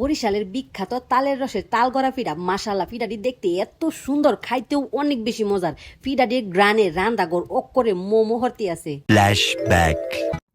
বরিশালের বিখ্যাত তালের রসের তাল গড়া মাসালা পিঠাটি দেখতে এত সুন্দর, খাইতেও অনেক বেশি মজার ফিডাটির গ্রানে রান্দাগর অক্করে মোমো হরতি আছে.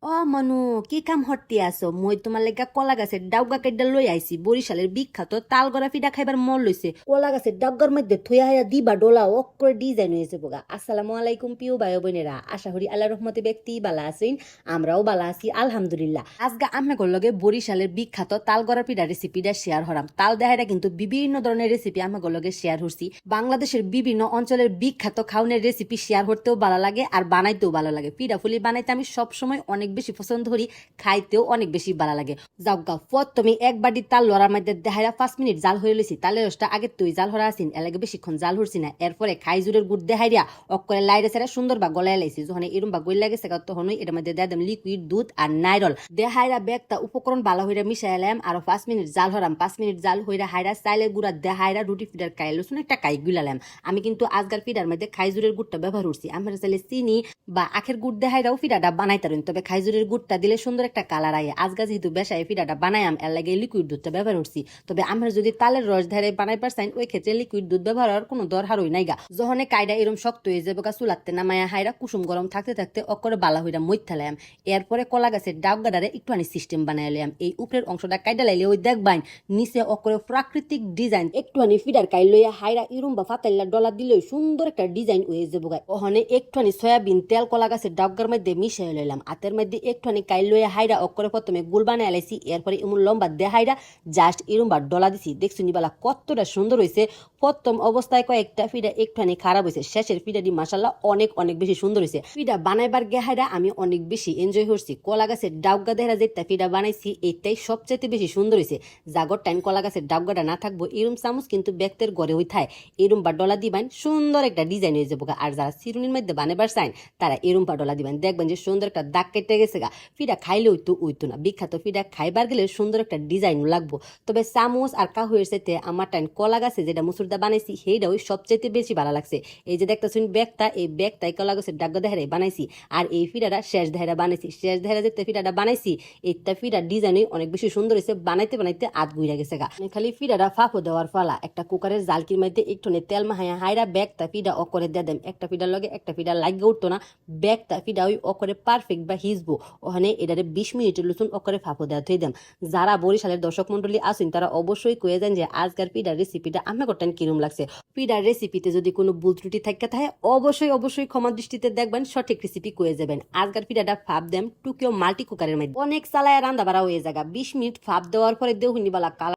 ও মনু কি কাম হরতি আছো? মই তোমার লেগা কলা গাছের ডাউগা কেডা লই আইছি বরিশালের বিখ্যাত তাল গড়া পিঠা খাইবার মন লইছে কলা গাছের ডাউগার মধ্যে থইয়া হাইয়া দিবা ডোলা অক্করে ডিজাইন হয়েছে বোগা। আসসালামু আলাইকুম প্রিয় ভাই বোনেরা আশা করি আল্লাহ রহমতে ব্যক্তি বালা আছেন, আমরাও বালা আছি, আলহামদুলিল্লাহ। আজকে আমি লগে বরিশালের বিখ্যাত তাল গড়া পিঠা রেসিপিটা শেয়ার হরাম তাল দেহাটা কিন্তু বিভিন্ন ধরনের রেসিপি আমাকে লগে শেয়ার হচ্ছি বাংলাদেশের বিভিন্ন অঞ্চলের বিখ্যাত খাওনের রেসিপি শেয়ার করতেও ভালো লাগে আর বানাইতেও ভালো লাগে। পিঠা ফুলি বানাইতে আমি সবসময় অনেক বেশি পছন্দ করি, খাইতেও অনেক বেশি ভালো লাগে। যাও গা ফত তুমি এক বাটি তাল লড়ার মধ্যে দেহাইরা পাঁচ মিনিট জাল হয়ে লইছি। তালের রসটা আগে তুই জাল হরা আসিন এলাকে বেশিক্ষণ জাল হরছি না। এরপরে খাইজুরের গুড় দেহাইরিয়া অক্করে লাইরে সেরা সুন্দর বা গলায় লাইছি। যখন এরম বা গই লাগে সেটা তখন এটার মধ্যে দেয় দেম লিকুইড দুধ আর নাইরল। দেহাইরা ব্যাগটা উপকরণ ভালো হইরা মিশাই এলাম আর পাঁচ মিনিট জাল হরাম। পাঁচ মিনিট জাল হইরা হাইরা চাইলের গুড়া দেহাইরা রুটি ফিডার খাই লসুন একটা কাই গুলালাম আমি কিন্তু আজকার ফিডার মধ্যে খাইজুরের গুড়টা ব্যবহার করছি। আমরা চাইলে চিনি বা আখের গুড় দেহাইরাও ফিডাটা বানাইতে তবে খাইজুরের গুড়টা দিলে সুন্দর একটা কালার আয়। আজগা যেহেতু বেসায় ফিডাটা বানায়াম এর লাগে লিকুইড দুধটা ব্যবহার করছি। তবে আমরা যদি তালের রস ধারে বানাই পারছেন, ওই ক্ষেত্রে লিকুইড দুধ ব্যবহার হওয়ার কোনো দরকারই নাই গা। যখন কাইডা এরম শক্ত হয়ে যাবে গা, চুলাতে নামায়া হাইরা কুসুম গরম থাকতে থাকতে অকরে বালা হইরা মইথালাম এরপরে কলা গাছের ডাব গাডারে একটুখানি সিস্টেম বানাই লাম এই উপরের অংশটা কাইডা লাইলে ওই দেখবাইন, নিচে অকরে প্রাকৃতিক ডিজাইন, একটুখানি ফিডার কাই লইয়া হাইরা ইরুম বা ফাতাইলা ডলা দিলে সুন্দর একটা ডিজাইন হয়ে যাব গাই ওখানে একটুখানি সয়াবিন তেল কলা গাছের ডাবগার মধ্যে মিশাই লইলাম। আতের মধ্যে একটুখানি কাই লইয়া হাইরা অকরে প্রথমে গুল বানাই লাইছি, এরপরে এমন লম্বা দেহাইরা জাস্ট এরম ডলা দিছি। দেখছ নিবালা কতটা সুন্দর হয়েছে প্রথম অবস্থায় কয়েকটা ফিডা একটুখানি খারাপ হয়েছে শেষের ফিডাটি মাসাল্লাহ অনেক অনেক বেশি সুন্দর হয়েছে ফিডা বানাইবার গেহাইরা আমি অনেক বেশি এনজয় করছি। কলা গাছের ডাবগা দেহারা যেটা ফিডা বানাইছি এটাই সবচেয়ে বেশি সুন্দর হয়েছে জাগর টাইম কলা গাছের ডাবগাটা না থাকব, এরম চামচ কিন্তু ব্যক্তের গড়ে হই থায় এরম বা ডলা দিবেন, সুন্দর একটা ডিজাইন হয়ে যাব আর যারা চিরুনির মধ্যে বানাবার চাইন তারা এরম বা ডলা দিবেন। দেখবেন যে সুন্দর একটা দাগ কেটে গেছে গা ফিডা খাইলে হইতো উইতো না। বিখ্যাত ফিডা খাইবার গেলে সুন্দর একটা ডিজাইন লাগবো। তবে চামচ আর কাহুয়ের সাথে আমার টাইম কলা গাছে যেটা মুসুরদা বানাইছি সেইটা ওই সবচেয়ে বেশি ভালো লাগছে। এই যে দেখতেছেন ব্যাগটা, এই ব্যাগটাই কলা গাছের ডাগ্গা দেহারে বানাইছি। আর এই ফিডাটা শেষ দেহারা বানাইছি। শেষ দেহারা যে ফিডাটা বানাইছি, এইটা ফিডার ডিজাইনই অনেক বেশি সুন্দর হয়েছে বানাইতে বানাইতে আধ গুইরা গেছে গা মানে খালি ফিডাটা ফাঁপো দেওয়ার ফালা, একটা কুকারের জালকির মধ্যে একটু তেল মাহাইয়া হাইরা ব্যাগটা ফিডা অকরে দিয়ে দেন। একটা ফিডার লগে একটা ফিডা লাগিয়ে উঠতো না। ব্যাগটা ফিডা ওই অকরে পারফেক্ট বা হিজবো ওখানে এটারে বিশ মিনিটের লুচুন অকরে ফাঁপো দেওয়া থই দেন যারা বরিশালের দর্শক মন্ডলী আসেন তারা অবশ্যই কয়ে দেন যে আজকের পিডার রেসিপিটা আমি করতেন কিরম লাগছে। পিডার রেসিপিতে যদি কোনো ভুল ত্রুটি থাকে থাকে অবশ্যই অবশ্যই ক্ষমা দৃষ্টিতে দেখবেন, সঠিক রেসিপি কয়ে যাবেন। আজকের পিডাটা ফাপ দেন টুকিও মাল্টি কুকারের মধ্যে। অনেক চালায় রান্না বাড়া হয়ে যাগা। বিশ মিনিট ফাপ দেওয়ার পরে দেহুনি বালা কালার